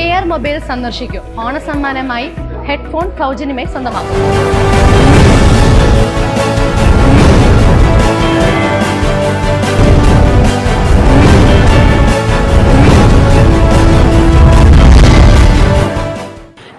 K R mobile സന്ദർശിക്കൂ. ഓണസമ്മാനമായി headphone സൗജന്യമായി സ്വന്തമാക്കും.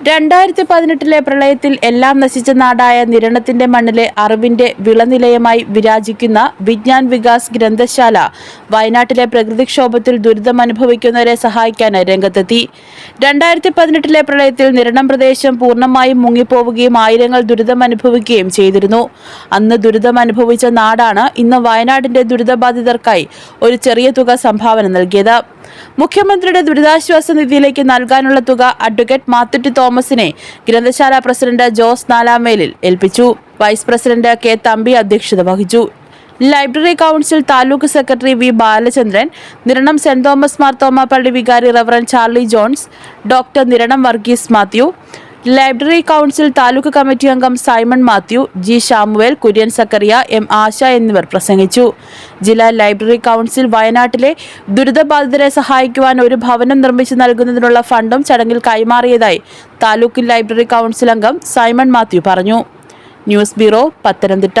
രണ്ടായിരത്തി പതിനെട്ടിലെ പ്രളയത്തിൽ എല്ലാം നശിച്ച നാടായ നിരണത്തിന്റെ മണ്ണിലെ അറിവിന്റെ വിളനിലയമായി വിരാജിക്കുന്ന വിജ്ഞാൻ വികാസ് ഗ്രന്ഥശാല വയനാട്ടിലെ പ്രകൃതിക്ഷോഭത്തിൽ ദുരിതമനുഭവിക്കുന്നവരെ സഹായിക്കാൻ രംഗത്തെത്തി. രണ്ടായിരത്തി പതിനെട്ടിലെ പ്രളയത്തിൽ നിരണം പ്രദേശം പൂർണമായും മുങ്ങിപ്പോവുകയും ആയിരങ്ങൾ ദുരിതമനുഭവിക്കുകയും ചെയ്തിരുന്നു. അന്ന് ദുരിതമനുഭവിച്ച നാടാണ് ഇന്ന് വയനാടിന്റെ ദുരിതബാധിതർക്കായി ഒരു ചെറിയ തുക സംഭാവന നൽകിയത്. മുഖ്യമന്ത്രിയുടെ ദുരിതാശ്വാസ നിധിയിലേക്ക് നൽകാനുള്ള തുക അഡ്വക്കേറ്റ് മാത്തുട്ടി തോമസിനെ ഗ്രന്ഥശാല പ്രസിഡന്റ് ജോസ് നാലാമേലിൽ ഏൽപ്പിച്ചു. വൈസ് പ്രസിഡന്റ് കെ തമ്പി അധ്യക്ഷത വഹിച്ചു. Library council taluk secretary V Balachandran Niranam saint Thomas Marthoma പള്ളി വികാരി reverend Charlie Jones doctor Niranam Varghese Mathew library council taluk committee അംഗം Simon Mathew G Shamuel Kurian Zacharia M Asha എന്നിവർ പ്രസംഗിച്ചു. ജില്ലാ ലൈബ്രറി കൗൺസിൽ വയനാട്ടിലെ ദുരിതബാധിതരെ സഹായിക്കുവാൻ ഒരു ഭവനം നിർമ്മിച്ചു നൽകുന്നതിനുള്ള ഫണ്ടും ചടങ്ങിൽ കൈമാറിയതായി താലൂക്ക് ലൈബ്രറി കൗൺസിൽ അംഗം സൈമൺ മാത്യു പറഞ്ഞു. News bureau Pathanamthitta.